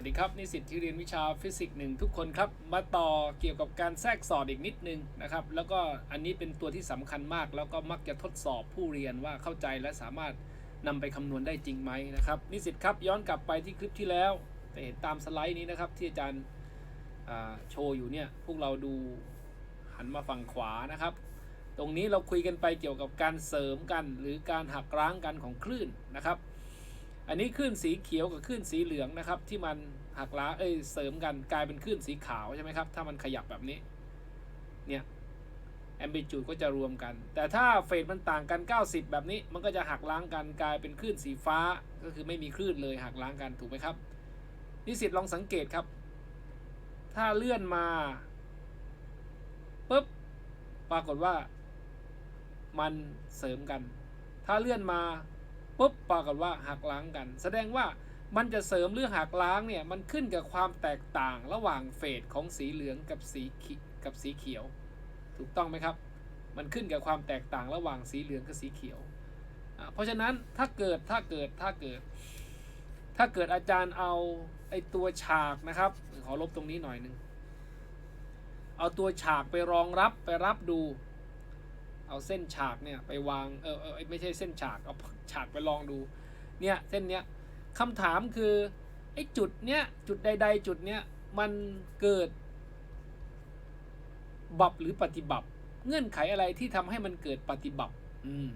วัสดีครับนิสิตที่เรียนวิชาฟิสิกส์หนึ่งทุกคนครับ มาต่อเกี่ยวกับการแทรกสอดอีกนิดนึงนะครับ แล้วก็อันนี้เป็นตัวที่สำคัญมาก แล้วก็มักจะทดสอบผู้เรียนว่าเข้าใจและสามารถนำไปคำนวณได้จริงไหมนะครับนิสิตครับย้อนกลับไปที่คลิปที่แล้วจะเห็นตามสไลด์นี้นะครับที่อาจารย์โชว์อยู่เนี่ยพวกเราดูหันมาฝั่งขวานะครับ ตรงนี้เราคุยกันไปเกี่ยวกับการเสริมกัน หรือการหักล้างกันของคลื่นนะครับ อันนี้คลื่นสีเขียวกับคลื่นสีเหลืองนะครับ ที่มันหักล้างเอ้ยเสริมกันกลายเป็นคลื่นสีขาวใช่ไหมครับ ถ้ามันขยับแบบนี้ เนี่ยแอมบิจูดก็จะรวมกัน แต่ถ้าเฟสมันต่างกัน 90 แบบนี้ มันก็จะหักล้างกันกลายเป็นคลื่นสีฟ้า ก็คือไม่มีคลื่นเลยหักล้างกันถูกไหมครับ นิสิตลองสังเกตครับ ถ้าเลื่อนมาปุ๊บปรากฏว่า มันเสริมกัน ถ้าเลื่อนมา ปุ๊บปรากฏว่าหักล้างกัน แสดงว่ามันจะเสริมหรือหักล้างเนี่ยมันขึ้นกับความแตกต่างระหว่างเฟสของสีเหลืองกับสีขีกับสีเขียว ถูกต้องไหมครับ มันขึ้นกับความแตกต่างระหว่างสีเหลืองกับสีเขียว เพราะฉะนั้นถ้าเกิดถ้าเกิดถ้าเกิด ถ้าเกิดอาจารย์เอาไอตัวฉากนะครับ ขอลบตรงนี้หน่อยนึงเอาตัวฉากไปรองรับไปรับดู เอาเส้นฉากเนี่ยไปวางเออเออไม่ใช่เส้นฉากเอาฉากไปลองดูเนี่ยเส้นเนี้ยคำถามคือไอ้จุดเนี้ยจุดใด ๆ จุดเนี้ยมันเกิด บับหรือปฏิบัติ เงื่อนไขอะไรที่ทำให้มันเกิดปฏิบัติอืม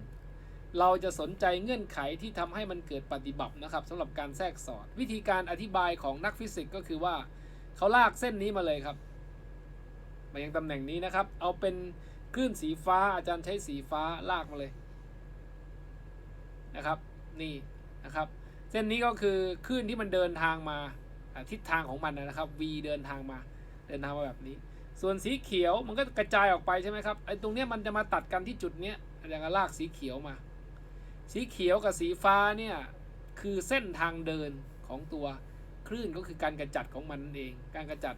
เราจะสนใจเงื่อนไขที่ทำให้มันเกิดปฏิบัตินะครับสำหรับการแทรกสอดวิธีการอธิบายของนักฟิสิกส์ก็คือว่าเขาลากเส้นนี้มาเลยครับมายังตำแหน่งนี้นะครับ เอาเป็น คลื่นสีฟ้าอาจารย์ใช้สีฟ้าลากมาเลยนะครับ นี่นะครับ เส้นนี้ก็คือคลื่นที่มันเดินทางมาทิศทางของมันนะครับ v เดินทางมา เดินทางมาแบบนี้ ส่วนสีเขียวมันก็กระจายออกไปใช่ไหมครับไอ้ตรงเนี้ยมันจะมาตัดกันที่จุดเนี้ยอย่างลากสีเขียวมา สีเขียวกับสีฟ้าเนี่ยคือเส้นทางเดินของตัวคลื่นก็คือการกระจัดของมันนั่นเอง การกระจัด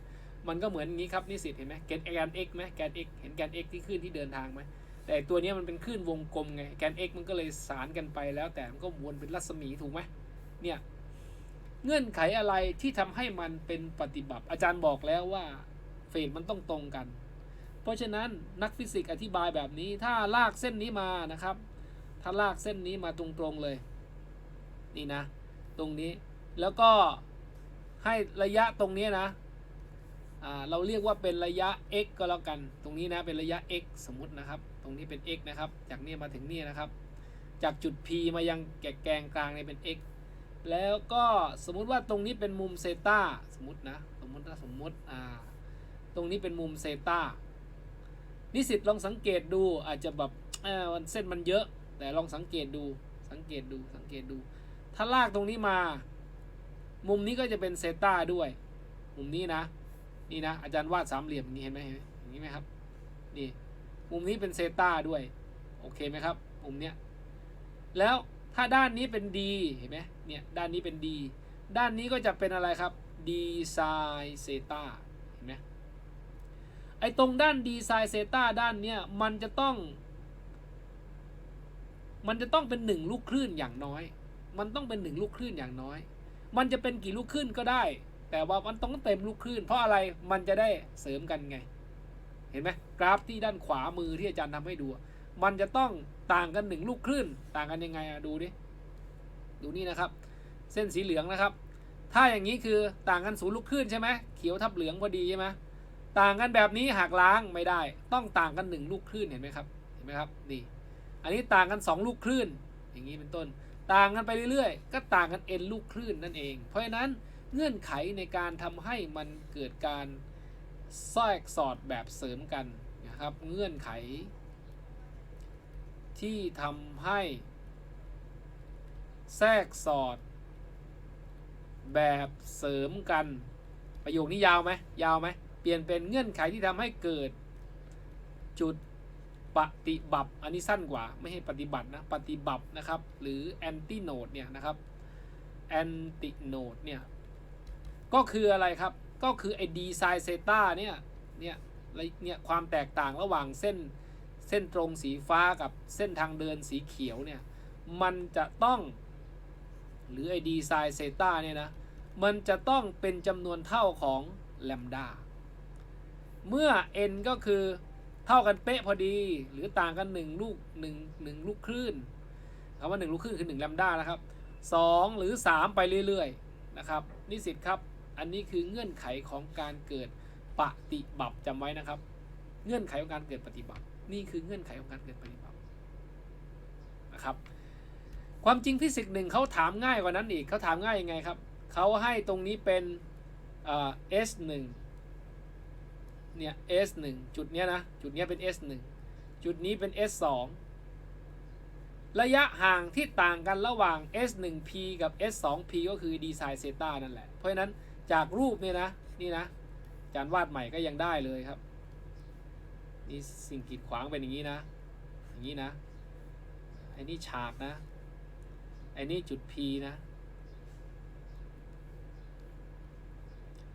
มันก็เหมือนงี้ครับนิสิตเห็นไหมแกนแกน x ไหมแกน x เห็นแกน x ที่คลื่นที่เดินทางไหมแต่ตัวนี้มันเป็นคลื่นวงกลมไงแกน x มันก็เลยสารกันไปแล้วแต่มันก็วนเป็นรัศมีถูกไหมเนี่ยเงื่อนไขอะไรที่ทำให้มันเป็นปฏิบัติ อาจารย์บอกแล้วว่าเฟสมันต้องตรงกัน เพราะฉะนั้นนักฟิสิกส์อธิบายแบบนี้ถ้าลากเส้นนี้มานะครับ ถ้าลากเส้นนี้มาตรงๆเลย นี่นะ ตรงนี้แล้วก็ให้ระยะตรงนี้นะ เราเรียกว่าเป็นระยะ x ก็แล้วกัน ตรงนี้นะเป็นระยะ x สมมตินะครับ ตรงนี้เป็น x นะครับ จากนี่มาถึงนี่นะครับ จากจุด p มายังแกะแกงกลางเนี่ยเป็น x แล้วก็สมมุติว่าตรงนี้เป็นมุมเซตาสมมตินะ สมมตินะสมมติอ่าตรงนี้เป็นมุมเซตานิสิตลองสังเกตดูอาจจะแบบเออมันเส้นมันเยอะ แต่ลองสังเกตดู สังเกตดู สังเกตดู ถ้าลากตรงนี้มา มุมนี้ก็จะเป็นเซตาด้วย มุมนี้นะ นี่นะอาจารย์วาดสามเหลี่ยมอย่างนี้เห็นไหมเห็นไหมอย่างนี้ไหมครับนี่มุมนี้เป็นเซตาด้วยโอเคไหมครับมุมเนี้ยแล้วถ้าด้านนี้เป็น d เห็นไหมเนี่ยด้านนี้เป็น d ด้านนี้ก็จะเป็นอะไรครับ d ไซเซตาเห็นไหมไอตรงด้าน d ไซเซตาด้านเนี้ยมันจะต้อง มันจะต้องเป็นหนึ่งลูกคลื่นอย่างน้อย มันต้องเป็นหนึ่งลูกคลื่นอย่างน้อย มันจะเป็นกี่ลูกคลื่นก็ได้ แต่ว่ามันต้องเต็มลูกคลื่น เพราะอะไรมันจะได้เสริมกันไง เห็นไหมกราฟที่ด้านขวามือที่อาจารย์ทำให้ดู มันจะต้องต่างกันหนึ่งลูกคลื่น ต่างกันยังไงอะดูดิดูนี่นะครับ เส้นสีเหลืองนะครับ ถ้าอย่างนี้คือต่างกันศูนย์ลูกคลื่นใช่ไหมเขียวทับเหลืองพอดีใช่ไหมต่างกันแบบนี้หักล้างไม่ได้ ต้องต่างกันหนึ่งลูกคลื่นเห็นไหมครับเห็นไหมครับนี่อันนี้ต่างกัน 2 ลูกคลื่น อย่างนี้เป็นต้น ต่างกันไปเรื่อยๆ ก็ต่างกัน n ลูกคลื่นนั่นเอง เพราะฉะนั้น เงื่อนไขในการทำให้มันเกิดการแทรกสอดแบบเสริมกันนะครับ เงื่อนไข ที่ทำให้แทรกสอด แบบเสริมกัน ประโยคนี้ยาวไหมยาวไหมเปลี่ยนเป็นเงื่อนไขที่ทำให้เกิดจุดปฏิบัติอันนี้สั้นกว่าไม่ให้ปฏิบัตินะปฏิบัตินะครับ หรือแอนติโนดเนี่ยนะครับแอนติโนดเนี่ย ก็คืออะไรครับ ก็คือไอ้ดีไซเซต้าเนี่ยเนี่ยเนี่ยความแตกต่างระหว่างเส้นเส้นตรงสีฟ้ากับเส้นทางเดินสีเขียวเนี่ยมันจะต้อง หรือไอ้ดีไซเซต้าเนี่ยนะมันจะต้องเป็นจำนวนเท่าของแลมดาเมื่อ n ก็คือเท่ากันเป๊ะพอดีหรือต่างกัน 1 ลูก1 1ลูกคลื่นคำว่า 1 ลูกคลื่นคือ1แลมดานะครับ 2 หรือ 3 ไปเรื่อย ๆ นะครับ นิสิตครับ อันนี้คือเงื่อนไขของการเกิดปฏิบัติจำไว้นะครับ เงื่อนไขของการเกิดปฏิบัติ นี่คือเงื่อนไขของการเกิดปฏิบัตินะครับความจริงฟิสิกส์หนึ่งเขาถามง่ายกว่านั้นอีกเขาถามง่ายยังไงครับเขาให้ตรงนี้เป็นเอ่อ s 1เนี่ย s 1จุดเนี้ยนะ จุดเนี้ยเป็น s 1จุดนี้เป็น s 2ระยะห่างที่ต่างกันระหว่าง s 1 p กับ s 2 p ก็คือ d sin เซตานั่นแหละ เพราะฉะนั้น จากรูปเนี่ยนะ นี่นะจารย์วาดใหม่ก็ยังได้เลยครับ นี่สิ่งกีดขวางเป็นอย่างนี้นะ อย่างนี้นะไอ้นี่ฉากนะไอ้นี่จุด P นะ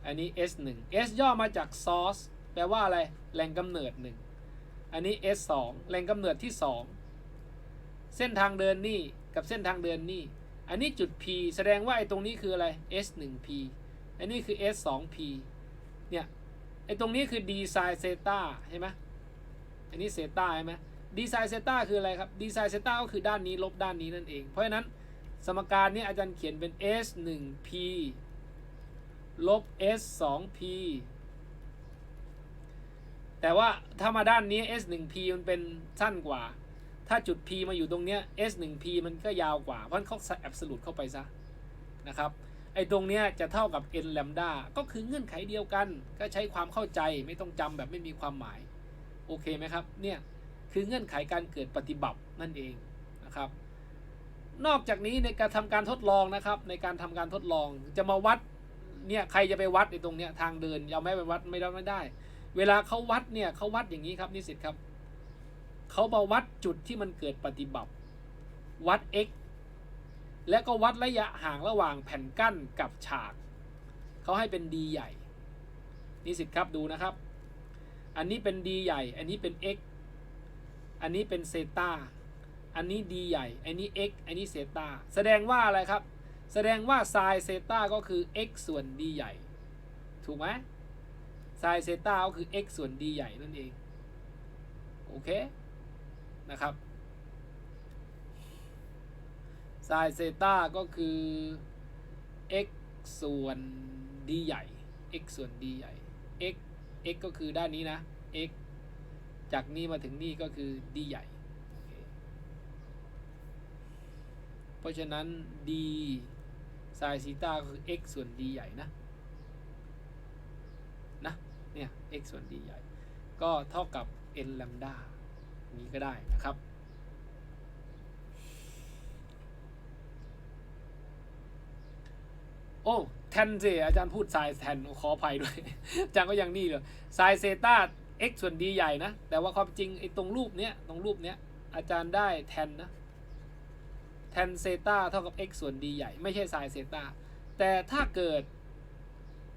อันนี้ S 1 S ย่อมาจาก source แปลว่าอะไร แหล่งกำเนิดหนึ่งอันนี้ S 2แหล่งกำเนิดที่ 2 เส้นทางเดินนี่ กับเส้นทางเดินนี่ อันนี้จุด P แสดงว่าไอ้ตรงนี้คืออะไร S 1 P อันนี้คือ S 2 P เนี่ยไอตรงนี้คือ d sin เซตาใช่ไหมอันนี้เซตาใช่ไหม d sin เซตาคืออะไรครับ d sin เซตาก็คือด้านนี้ลบด้านนี้นั่นเอง เพราะฉะนั้นสมการนี้อาจารย์เขียนเป็น s 1 p ลบ s 2 p แต่ว่าถ้ามาด้านนี้ s 1 p มันเป็นสั้นกว่า ถ้าจุด p มาอยู่ตรงเนี้ย s 1 p มันก็ยาวกว่า เพราะฉะนั้นเขาใส่ absolute เข้าไปซะนะครับ ไอ้ตรงเนี้ยจะเท่ากับ n lambda ก็คือเงื่อนไขเดียวกัน ก็ใช้ความเข้าใจไม่ต้องจำแบบไม่มีความหมาย โอเคไหมครับ เนี่ยคือเงื่อนไขการเกิดปฏิบัตินั่นเองนะครับ นอกจากนี้ในการทำการทดลองนะครับ ในการทำการทดลองจะมาวัดเนี่ยใครจะไปวัดในตรงเนี้ยทางเดินเอาไม่ไปวัดไม่ได้ไม่ได้ เวลาเขาวัดเนี่ยเขาวัดอย่างนี้ครับนิสิตครับเขามาวัดจุดที่มันเกิดปฏิบัติวัด x และก็วัดระยะห่างระหว่างแผ่นกั้นกับฉาก เขาให้เป็น d ใหญ่นิสิครับดูนะครับ อันนี้เป็น d ใหญ่ อันนี้เป็น x อันนี้เป็นเซตาอันนี้ d ใหญ่ อันนี้ x อันนี้เซตาแสดงว่าอะไรครับ แสดงว่า sin เซตาก็คือ x ส่วน d ใหญ่ ถูกไหม sin เซตาก็คือ x ส่วน d ใหญ่นั่นเอง โอเค นะครับ sin เซต้าก็คือ x ส่วน d ใหญ่ x ส่วน d ใหญ่ x x ก็คือด้านนี้นะ x จากนี้มาถึงนี่ก็คือ d ใหญ่เคเพราะฉะนั้น d sin ซีตาก็คือ x ส่วน d ใหญ่นะ นะ เนี่ย x ส่วน d ใหญ่ ก็เท่ากับ n lambda นี้ก็ได้นะครับ อ้แทนเจอาจารย์พูดไซน์แทนขออภัยด้วย อาจารย์ก็ยังนี่เลยไซน์เซตา x ส่วน d ใหญ่นะ แต่ว่าความจริงไอ้ตรงรูปเนี้ยตรงรูปเนี้ยอาจารย์ได้แทนนะแทนเซตาเท่ากับ x ส่วน d ใหญ่ ไม่ใช่ไซน์เซตาแต่ถ้าเกิด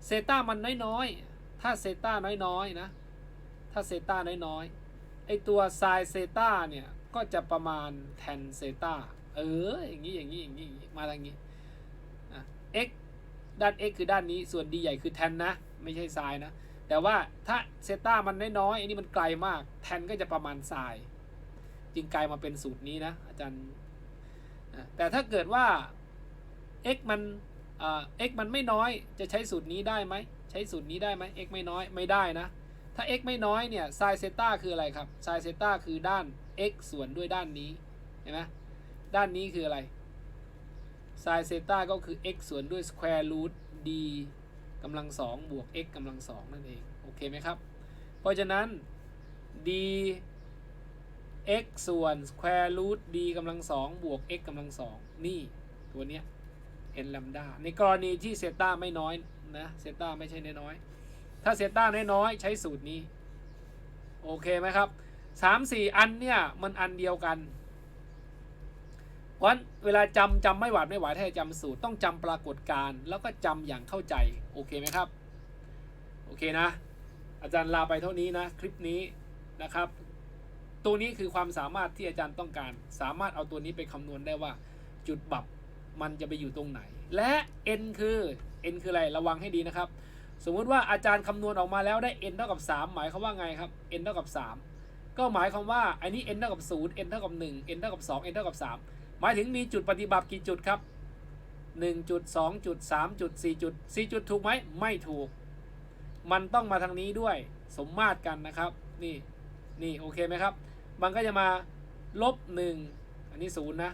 เซตามันน้อยๆ ถ้าเซตาน้อยๆนะ ถ้าเซตาน้อยๆ ไอตัวไซน์เซตาเนี่ย ก็จะประมาณแทนเซตาเอออย่างนี้อย่างนี้อย่างนี้อย่างนี้มาทางนี้ x ด้าน x คือด้านนี้ส่วน d ใหญ่คือแทนนะ ไม่ใช่ไซน์นะ แต่ว่าถ้าเซต้ามันน้อยๆอันนี้มันไกลมาก แทนก็จะประมาณไซน์จึงกลายมาเป็นสูตรนี้นะ อาจารย์นะแต่ถ้าเกิดว่า x มันอ่า x มันไม่น้อยจะใช้สูตรนี้ได้ไหมใช้สูตรนี้ได้ไหม x ไม่น้อยไม่ได้นะ ถ้า x ไม่น้อยเนี่ย sin เซต้าคืออะไรครับ sin เซต้าคือด้าน x ส่วนด้วยด้านนี้เห็นไหมด้านนี้คืออะไร sin เซต้าก็คือ x ส่วนด้วย square root d กำลังสองบวก x กำลังสองนั่นเอง โอเคไหมครับ เพราะฉะนั้น d x ส่วน square root d กำลังสองบวก x กำลังสองนี่ตัวเนี้ย n lambda ในกรณีที่เซต้าไม่น้อยนะเซต้าไม่ใช่น้อยถ้าเซต้าน้อยใช้สูตรนี้ โอเคไหมครับสามสี่อันเนี่ย มันอันเดียวกัน เพราะฉะนั้นเวลาจำจำไม่หวาดไม่ไหวถ้าจะจำสูตรต้องจำปรากฏการณ์แล้วก็จำอย่างเข้าใจโอเคไหมครับโอเคนะ อาจารย์ลาไปเท่านี้นะคลิปนี้นะครับ ตัวนี้คือความสามารถที่อาจารย์ต้องการ สามารถเอาตัวนี้ไปคำนวณได้ว่าจุดบับมันจะไปอยู่ตรงไหน และ n คือ n คืออะไรระวังให้ดีนะครับ สมมุติว่าอาจารย์คำนวณออกมาแล้วได้ n เท่ากับ 3 หมายความว่าไงครับ n เท่ากับ 3 ก็หมายความว่าอันนี้ n เท่ากับ0 n เท่ากับ1 n เท่ากับ2 n เท่ากับ3 หมายถึงมีจุดปฏิบัติกี่จุดครับ 1 จุด 2 จุด 3 จุด 4 จุด 4 จุดถูกไหมไม่ถูก มันต้องมาทางนี้ด้วยสมมาตรกันนะครับ นี่นี่โอเคไหมครับ มันก็จะมาลบหนึ่งอันนี้ศูนย์นะ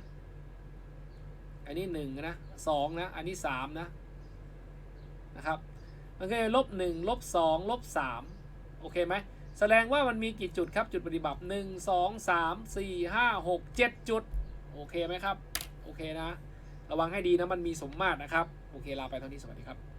อันนี้หนึ่งนะสองนะ อันนี้สามนะนะครับ มันก็จะลบหนึ่งลบสองลบสามโอเคไหมแสดงว่ามันมีกี่จุดครับ จุดปฏิบัติหนึ่งสองสามสี่ห้าหกเจ็ดจุด โอเคไหมครับ โอเคนะ ระวังให้ดีนะมันมีสมมาตรนะครับ โอเคลาไปเท่านี้สวัสดีครับ